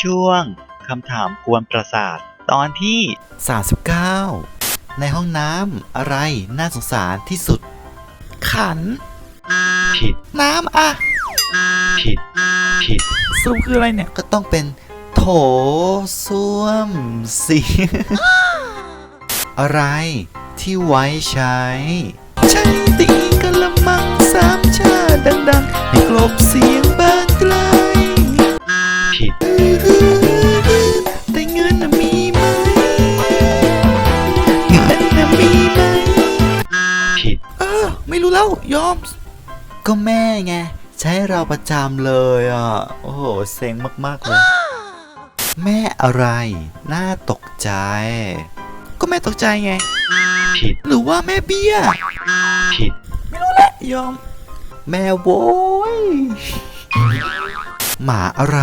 ช่วงคำถามกวนประสาท ตอนที่ 39 ในห้องน้ำอะไรน่าสงสารที่สุด ขัน ผิด น้ำอะผิด ผิดสรุปคืออะไรเนี่ย ก็ต้องเป็นโถส้วมสิ อะไรที่ไว้ใช้ ใช้ตีกะละมัง ผิด เออ ไม่รู้แล้วยอม ก็แม่ไง ใช้เราประจำเลยอะ โอ้โหเซ็งมากๆเลย แม่อะไร น่าตกใจ ก็แม่ตกใจไง ผิด หรือว่าแม่เบี้ย ผิด ไม่รู้แหละยอม แม่โว้ย หมาอะไร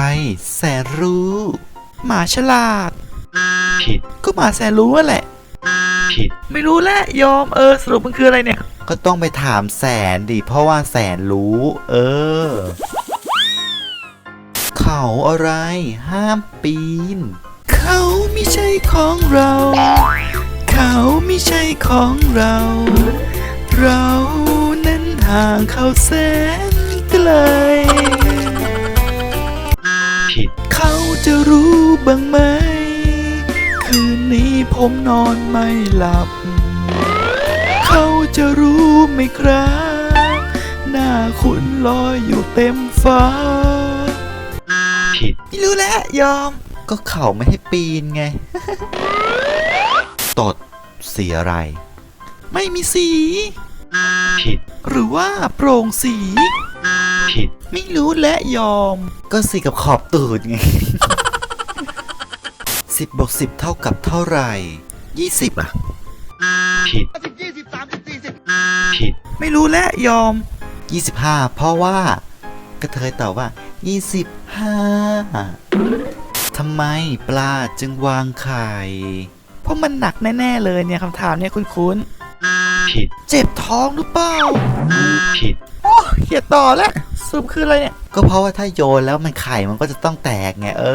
แสนรู้ หมาฉลาด ผิด ก็หมาแสนรู้นั่นแหละ ผิดไม่รู้แหละยอมเออสรุปมันคืออะไรเนี่ย ก็ต้องไปถามแสนดิเพราะว่าแสนรู้ เออ เขาอะไร ห้ามปีน เขาไม่ใช่ของเรา เขาไม่ใช่ของเรา เรานั้นห่างเขาแสนไกลผิด เขาจะรู้บ้างไหมคืนนี้ ผมนอนไม่หลับ เขาจะรู้ไหมครับ หน้าคุณลอยอยู่เต็มฟ้า ผิด ไม่รู้แล้วยอม ก็เขาไม่ให้ปีนไง ตดสีอะไร ไม่มีสี ผิด หรือว่าโปร่งสี ผิด ไม่รู้และยอม ก็สีกับขอบตูดไง สิบบวกสิบเท่ากับเท่าไหร่ยี่สิบอะผิดผิด ไม่รู้และยอม 25 เพราะว่า กระเทยตอบว่า 25ทำไมปลาจึงวางไข่ เพราะมันหนักแน่ ๆ เลยเนี่ยคำถามเนี่ยคุณคุณผิด เจ็บท้องหรือเปล่า ผิด โอ้เขียดต่อแล้วสรุปคืออะไรเนี่ย ก็เพราะว่าถ้าโยนแล้วมันไข่มันก็จะต้องแตกไง เอ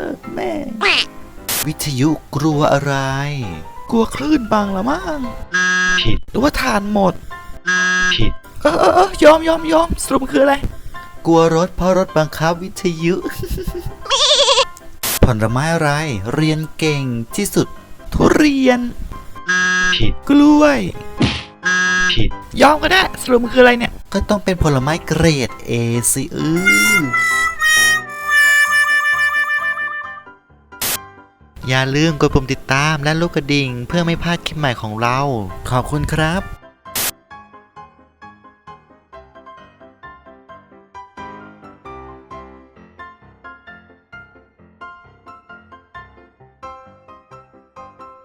อ แม่ วิทยุกลัวอะไร กลัวคลื่นบังละมั้งผิดหรือว่าทานหมด ผิด เออเออเออยอมยอมยอมสรุปมันคืออะไร กลัวรถเพราะรถบังคับวิทยุ ผลไม้อะไร เรียนเก่งที่สุด ทุเรียน ผิด กล้วย ผิด ยอมก็ได้ สรุปมันคืออะไรเนี่ย ก็ต้องเป็นผลไม้เกรด A สิเออ อย่าลืมกดปุ่มติดตามและลูกกระดิ่ง เพื่อไม่พลาดคลิปใหม่ของเรา ขอบคุณครับ